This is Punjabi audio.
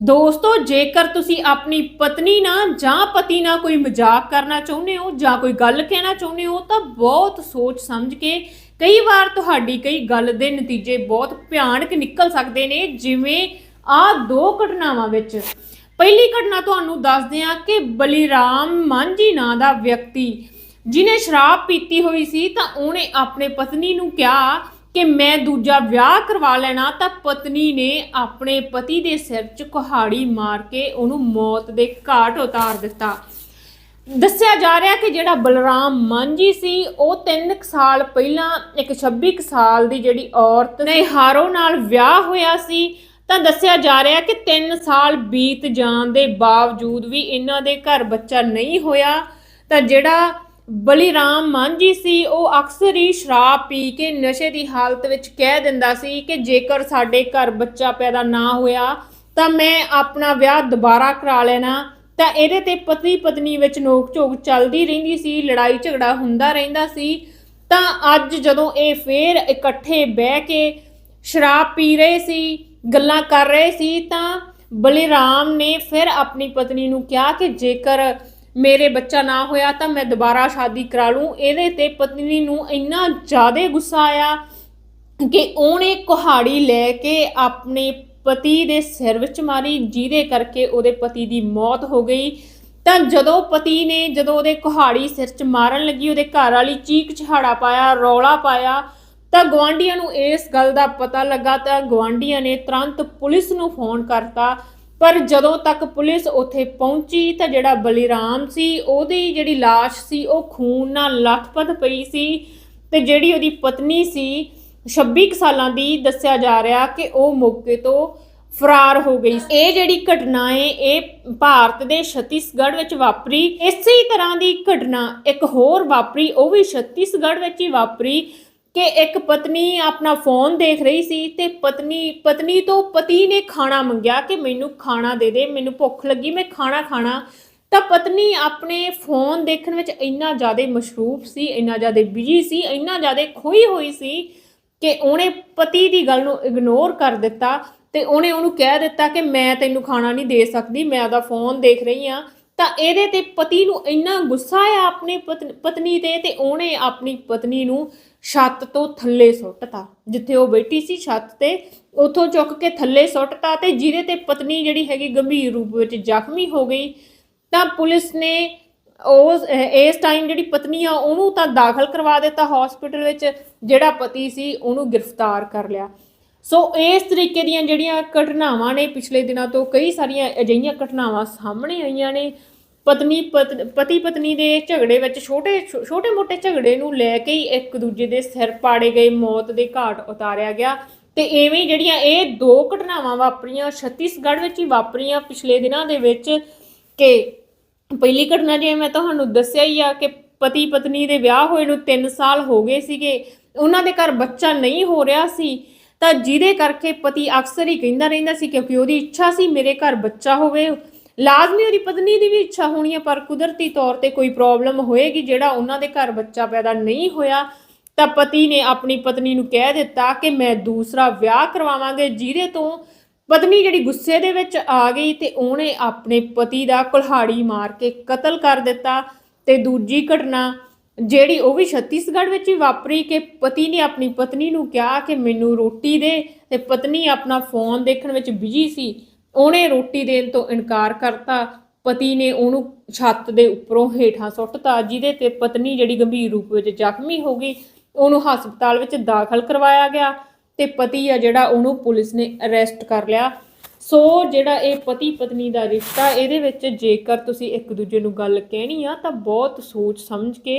ਦੋਸਤੋ, ਜੇਕਰ ਤੁਸੀਂ ਆਪਣੀ ਪਤਨੀ ਨਾਲ ਜਾਂ ਪਤੀ ਨਾਲ ਕੋਈ ਮਜ਼ਾਕ ਕਰਨਾ ਚਾਹੁੰਦੇ ਹੋ ਜਾਂ ਕੋਈ ਗੱਲ ਕਹਿਣਾ ਚਾਹੁੰਦੇ ਹੋ, ਤਾਂ ਬਹੁਤ ਸੋਚ ਸਮਝ ਕੇ ਕਈ ਵਾਰ ਤੁਹਾਡੀ ਕਈ ਗੱਲ ਦੇ ਨਤੀਜੇ ਬਹੁਤ ਭਿਆਨਕ ਨਿਕਲ ਸਕਦੇ ਨੇ, ਜਿਵੇਂ ਆ ਦੋ ਘਟਨਾਵਾਂ ਵਿੱਚ। ਪਹਿਲੀ ਘਟਨਾ ਤੁਹਾਨੂੰ ਦੱਸਦੇ ਹਾਂ ਕਿ ਬਲੀਰਾਮ ਮਾਂਝੀ ਨਾਂ ਦਾ ਵਿਅਕਤੀ ਜਿਨੇ ਸ਼ਰਾਬ ਪੀਤੀ ਹੋਈ ਸੀ, ਤਾਂ ਉਹਨੇ ਆਪਣੇ ਪਤਨੀ ਨੂੰ ਕਿਹਾ ਕਿ ਮੈਂ ਦੂਜਾ ਵਿਆਹ ਕਰਵਾ ਲੈਣਾ ਤਾਂ ਪਤਨੀ ਨੇ ਆਪਣੇ ਪਤੀ ਦੇ ਸਿਰ 'ਚ ਕੁਹਾੜੀ ਮਾਰ ਕੇ ਉਹਨੂੰ ਮੌਤ ਦੇ ਘਾਟ ਉਤਾਰ ਦਿੱਤਾ। ਦੱਸਿਆ ਜਾ ਰਿਹਾ ਕਿ ਜਿਹੜਾ ਬਲਰਾਮ ਮਾਂਝੀ ਸੀ, ਉਹ 3 ਸਾਲ ਪਹਿਲਾਂ, ਇੱਕ 26 ਕੁ ਸਾਲ ਦੀ ਜਿਹੜੀ ਔਰਤ ਨੇ ਹਾਰੋ ਨਾਲ ਵਿਆਹ ਹੋਇਆ ਸੀ। ਤਾਂ ਦੱਸਿਆ ਜਾ ਰਿਹਾ ਕਿ 3 ਸਾਲ ਬੀਤ ਜਾਣ ਦੇ ਬਾਵਜੂਦ ਵੀ ਇਹਨਾਂ ਦੇ ਘਰ ਬੱਚਾ ਨਹੀਂ ਹੋਇਆ। ਤਾਂ ਜਿਹੜਾ ਬਲੀਰਾਮ ਮਾਂਝੀ ਸੀ, ਉਹ ਅਕਸਰ ਹੀ ਸ਼ਰਾਬ ਪੀ ਕੇ ਨਸ਼ੇ ਦੀ ਹਾਲਤ ਵਿੱਚ ਕਹਿ ਦਿੰਦਾ ਸੀ ਕਿ ਜੇਕਰ ਸਾਡੇ ਘਰ ਬੱਚਾ ਪੈਦਾ ਨਾ ਹੋਇਆ, ਤਾਂ ਮੈਂ ਆਪਣਾ ਵਿਆਹ ਦੁਬਾਰਾ ਕਰਾ ਲੈਣਾ। ਤਾਂ ਇਹਦੇ ਤੇ ਪਤੀ ਪਤਨੀ ਵਿੱਚ ਨੋਕ ਝੋਕ ਚੱਲਦੀ ਰਹਿੰਦੀ ਸੀ ਲੜਾਈ ਝਗੜਾ ਹੁੰਦਾ ਰਹਿੰਦਾ ਸੀ। ਤਾਂ ਅੱਜ ਜਦੋਂ ਇਹ ਫੇਰ ਇਕੱਠੇ ਬਹਿ ਕੇ ਸ਼ਰਾਬ ਪੀ ਰਹੇ ਸੀ, ਗੱਲਾਂ ਕਰ ਰਹੇ ਸੀ, ਤਾਂ ਬਲੀਰਾਮ ਨੇ ਫਿਰ ਆਪਣੀ ਪਤਨੀ ਨੂੰ ਕਿਹਾ ਕਿ ਜੇਕਰ ਮੇਰੇ ਬੱਚਾ ਨਾ ਹੋਇਆ ਤਾਂ ਮੈਂ ਦੁਬਾਰਾ ਸ਼ਾਦੀ ਕਰਾ ਲੂੰ ਇਹਦੇ ਤੇ ਪਤਨੀ ਨੂੰ ਇੰਨਾ ਜ਼ਿਆਦਾ ਗੁੱਸਾ ਆਇਆ ਕਿ ਉਹਨੇ ਕੁਹਾੜੀ ਲੈ ਕੇ ਆਪਣੇ ਪਤੀ ਦੇ ਸਿਰ ਵਿੱਚ ਮਾਰੀ, ਜਿਹਦੇ ਕਰਕੇ ਉਹਦੇ ਪਤੀ ਦੀ ਮੌਤ ਹੋ ਗਈ। ਤਾਂ ਜਦੋਂ ਪਤੀ ਨੇ ਜਦੋਂ ਉਹਦੇ ਕੁਹਾੜੀ ਸਿਰ 'ਚ ਮਾਰਨ ਲੱਗੀ, ਉਹਦੇ ਘਰ ਵਾਲੀ ਚੀਕ ਚਿਹਾੜਾ ਪਾਇਆ, ਰੌਲਾ ਪਾਇਆ, ਤਾਂ ਗਵਾਂਢੀਆਂ ਨੂੰ ਇਸ ਗੱਲ ਦਾ ਪਤਾ ਲੱਗਾ ਤਾਂ ਗਵਾਂਢੀਆਂ ਨੇ ਤੁਰੰਤ ਪੁਲਿਸ ਨੂੰ ਫੋਨ ਕਰਤਾ ਪਰ ਜਦੋਂ ਤੱਕ ਪੁਲਿਸ ਉੱਥੇ ਪਹੁੰਚੀ ਤਾਂ ਜਿਹੜਾ ਬਲੀਰਾਮ ਸੀ, ਉਹਦੀ ਜਿਹੜੀ ਲਾਸ਼ ਸੀ, ਉਹ ਖੂਨ ਨਾਲ ਲੱਥਪੱਥ ਪਈ ਸੀ ਤੇ ਜਿਹੜੀ ਉਹਦੀ ਪਤਨੀ ਸੀ 26 ਕੁ ਸਾਲਾਂ ਦੀ, ਦੱਸਿਆ ਜਾ ਰਿਹਾ ਕਿ ਉਹ ਮੌਕੇ ਤੋਂ ਫਰਾਰ ਹੋ ਗਈ ਇਹ ਜਿਹੜੀ ਘਟਨਾ ਹੈ ਇਹ ਭਾਰਤ ਦੇ ਛੱਤੀਸਗੜ੍ਹ ਵਿੱਚ ਵਾਪਰੀ। ਇਸੇ ਤਰ੍ਹਾਂ ਦੀ ਘਟਨਾ ਇੱਕ ਹੋਰ ਵਾਪਰੀ, ਉਹ ਵੀ ਛੱਤੀਸਗੜ੍ਹ ਵਿੱਚ ਹੀ ਵਾਪਰੀ। ਕਿ ਇੱਕ ਪਤਨੀ ਆਪਣਾ ਫੋਨ ਦੇਖ ਰਹੀ ਸੀ ਤੇ ਪਤਨੀ ਪਤਨੀ ਤੋਂ ਪਤੀ ਨੇ ਖਾਣਾ ਮੰਗਿਆ ਕਿ ਮੈਨੂੰ ਖਾਣਾ ਦੇ ਦੇ, ਮੈਨੂੰ ਭੁੱਖ ਲੱਗੀ, ਮੈਂ ਖਾਣਾ ਖਾਣਾ। ਤਾਂ ਪਤਨੀ ਆਪਣੇ ਫੋਨ ਦੇਖਣ ਵਿੱਚ ਇੰਨਾ ਜ਼ਿਆਦਾ ਮਸ਼ਰੂਫ ਸੀ, ਇੰਨਾ ਜ਼ਿਆਦਾ ਬਿਜ਼ੀ ਸੀ, ਇੰਨਾ ਜ਼ਿਆਦਾ ਖੋਈ ਹੋਈ ਸੀ ਕਿ ਉਹਨੇ ਪਤੀ ਦੀ ਗੱਲ ਨੂੰ ਇਗਨੋਰ ਕਰ ਦਿੱਤਾ ਤੇ ਉਹਨੇ ਉਹਨੂੰ ਕਹਿ ਦਿੱਤਾ ਕਿ ਮੈਂ ਤੈਨੂੰ ਖਾਣਾ ਨਹੀਂ ਦੇ ਸਕਦੀ, ਮੈਂ ਉਹਦਾ ਫੋਨ ਦੇਖ ਰਹੀ ਆ ਤਾਂ ਇਹਦੇ ਤੇ ਪਤੀ ਨੂੰ ਇੰਨਾ ਗੁੱਸਾ ਆ ਆਪਣੀ ਪਤਨ- ਪਤਨੀ ਤੇ ਤੇ ਉਹਨੇ ਆਪਣੀ ਪਤਨੀ ਨੂੰ ਛੱਤ ਤੋਂ ਥੱਲੇ ਸੁੱਟਤਾ, ਜਿੱਥੇ ਉਹ ਬੈਠੀ ਸੀ ਛੱਤ ਤੇ, ਉੱਥੋਂ ਚੁੱਕ ਕੇ ਥੱਲੇ ਸੁੱਟਤਾ ਤੇ ਜਿਹਦੇ ਤੇ ਪਤਨੀ ਜਿਹੜੀ ਹੈਗੀ ਗੰਭੀਰ ਰੂਪ ਵਿੱਚ ਜ਼ਖਮੀ ਹੋ ਗਈ, ਤਾਂ ਪੁਲਿਸ ਨੇ ਉਸ, ਇਸ ਟਾਈਮ ਜਿਹੜੀ ਪਤਨੀ ਆ, ਉਹਨੂੰ ਤਾਂ ਦਾਖਲ ਕਰਵਾ ਦਿੱਤਾ ਹਸਪੀਟਲ ਵਿੱਚ, ਜਿਹੜਾ ਪਤੀ ਸੀ ਉਹਨੂੰ ਗ੍ਰਿਫਤਾਰ ਕਰ ਲਿਆ। ਸੋ ਇਸ ਤਰੀਕੇ ਦੀਆਂ ਜਿਹੜੀਆਂ ਘਟਨਾਵਾਂ ਨੇ ਪਿਛਲੇ ਦਿਨਾਂ ਤੋਂ ਕਈ ਸਾਰੀਆਂ ਅਜਿਹੀਆਂ ਘਟਨਾਵਾਂ ਸਾਹਮਣੇ ਆਈਆਂ ਨੇ। ਪਤਨੀ ਪਤ- ਪਤੀ ਪਤਨੀ ਦੇ ਝਗੜੇ ਵਿੱਚ ਛੋਟੇ ਛੋਟੇ ਮੋਟੇ ਝਗੜੇ ਨੂੰ ਲੈ ਕੇ ਹੀ ਇੱਕ ਦੂਜੇ ਦੇ ਸਿਰ ਪਾੜੇ ਗਏ, ਮੌਤ ਦੇ ਘਾਟ ਉਤਾਰਿਆ ਗਿਆ। ਤੇ ਐਵੇਂ ਜਿਹੜੀਆਂ ਇਹ ਦੋ ਘਟਨਾਵਾਂ ਵਾਪਰੀਆਂ, ਛੱਤੀਸਗੜ੍ਹ ਵਿੱਚ ਹੀ ਵਾਪਰੀਆਂ ਪਿਛਲੇ ਦਿਨਾਂ ਦੇ ਵਿੱਚ ਕਿ ਪਹਿਲੀ ਘਟਨਾ ਜਿਵੇਂ ਮੈਂ ਤੁਹਾਨੂੰ ਦੱਸਿਆ ਹੀ ਆ ਕਿ ਪਤੀ ਪਤਨੀ ਦੇ ਵਿਆਹ ਹੋਏ ਨੂੰ 3 ਸਾਲ ਹੋ ਗਏ ਸੀਗੇ। ਉਹਨਾਂ ਦੇ ਘਰ ਬੱਚਾ ਨਹੀਂ ਹੋ ਰਿਹਾ ਸੀ। ਤਾਂ ਜਿਹਦੇ ਕਰਕੇ ਪਤੀ ਅਕਸਰ ਹੀ ਕਹਿੰਦਾ ਰਹਿੰਦਾ ਸੀ ਕਿਉਂਕਿ ਉਹਦੀ ਇੱਛਾ ਸੀ ਮੇਰੇ ਘਰ ਬੱਚਾ ਹੋਵੇ। ਲਾਜ਼ਮੀ ਉਹਦੀ ਪਤਨੀ ਦੀ ਵੀ ਇੱਛਾ ਹੋਣੀ ਹੈ ਪਰ ਕੁਦਰਤੀ ਤੌਰ ਤੇ ਕੋਈ ਪ੍ਰੋਬਲਮ ਹੋਏਗੀ ਜਿਹੜਾ ਉਹਨਾਂ ਦੇ ਘਰ ਬੱਚਾ ਪੈਦਾ ਨਹੀਂ ਹੋਇਆ, ਤਾਂ ਪਤੀ ਨੇ ਆਪਣੀ ਪਤਨੀ ਨੂੰ ਕਹਿ ਦਿੱਤਾ ਕਿ ਮੈਂ ਦੂਸਰਾ ਵਿਆਹ ਕਰਵਾਵਾਂਗੇ, ਜਿਹਦੇ ਤੋਂ ਪਤਨੀ ਜਿਹੜੀ ਗੁੱਸੇ ਦੇ ਵਿੱਚ ਆ ਗਈ ਤੇ ਉਹਨੇ ਆਪਣੇ ਪਤੀ ਦਾ ਕੁਲਹਾੜੀ ਮਾਰ ਕੇ ਕਤਲ ਕਰ ਦਿੱਤਾ ਤੇ ਦੂਜੀ ਘਟਨਾ ਜਿਹੜੀ ਉਹ ਵੀ ਛੱਤੀਸਗੜ੍ਹ ਵਿੱਚ ਹੀ ਵਾਪਰੀ ਕਿ ਪਤੀ ਨੇ ਆਪਣੀ ਪਤਨੀ ਨੂੰ ਕਿਹਾ ਕਿ ਮੈਨੂੰ ਰੋਟੀ ਦੇ ਤੇ ਪਤਨੀ ਆਪਣਾ ਫੋਨ ਦੇਖਣ ਵਿੱਚ ਬਿਜ਼ੀ ਸੀ। ਉਹਨੇ ਰੋਟੀ ਦੇਣ ਤੋਂ ਇਨਕਾਰ ਕਰਤਾ। ਪਤੀ ਨੇ ਉਹਨੂੰ ਛੱਤ ਦੇ ਉੱਪਰੋਂ ਹੇਠਾਂ ਸੁੱਟਤਾ, ਜਿਹਦੇ ਤੇ ਪਤਨੀ ਜਿਹੜੀ ਗੰਭੀਰ ਰੂਪ ਵਿੱਚ ਜ਼ਖਮੀ ਹੋ ਗਈ, ਉਹਨੂੰ ਹਸਪਤਾਲ ਵਿੱਚ ਦਾਖਲ ਕਰਵਾਇਆ ਗਿਆ ਤੇ ਪਤੀ ਆ ਜਿਹੜਾ ਉਹਨੂੰ ਪੁਲਿਸ ਨੇ ਅਰੈਸਟ ਕਰ ਲਿਆ। ਸੋ ਜਿਹੜਾ ਇਹ ਪਤੀ ਪਤਨੀ ਦਾ ਰਿਸ਼ਤਾ, ਇਹਦੇ ਵਿੱਚ ਜੇਕਰ ਤੁਸੀਂ ਇੱਕ ਦੂਜੇ ਨੂੰ ਗੱਲ ਕਹਿਣੀ ਆ, ਤਾਂ ਬਹੁਤ ਸੋਚ ਸਮਝ ਕੇ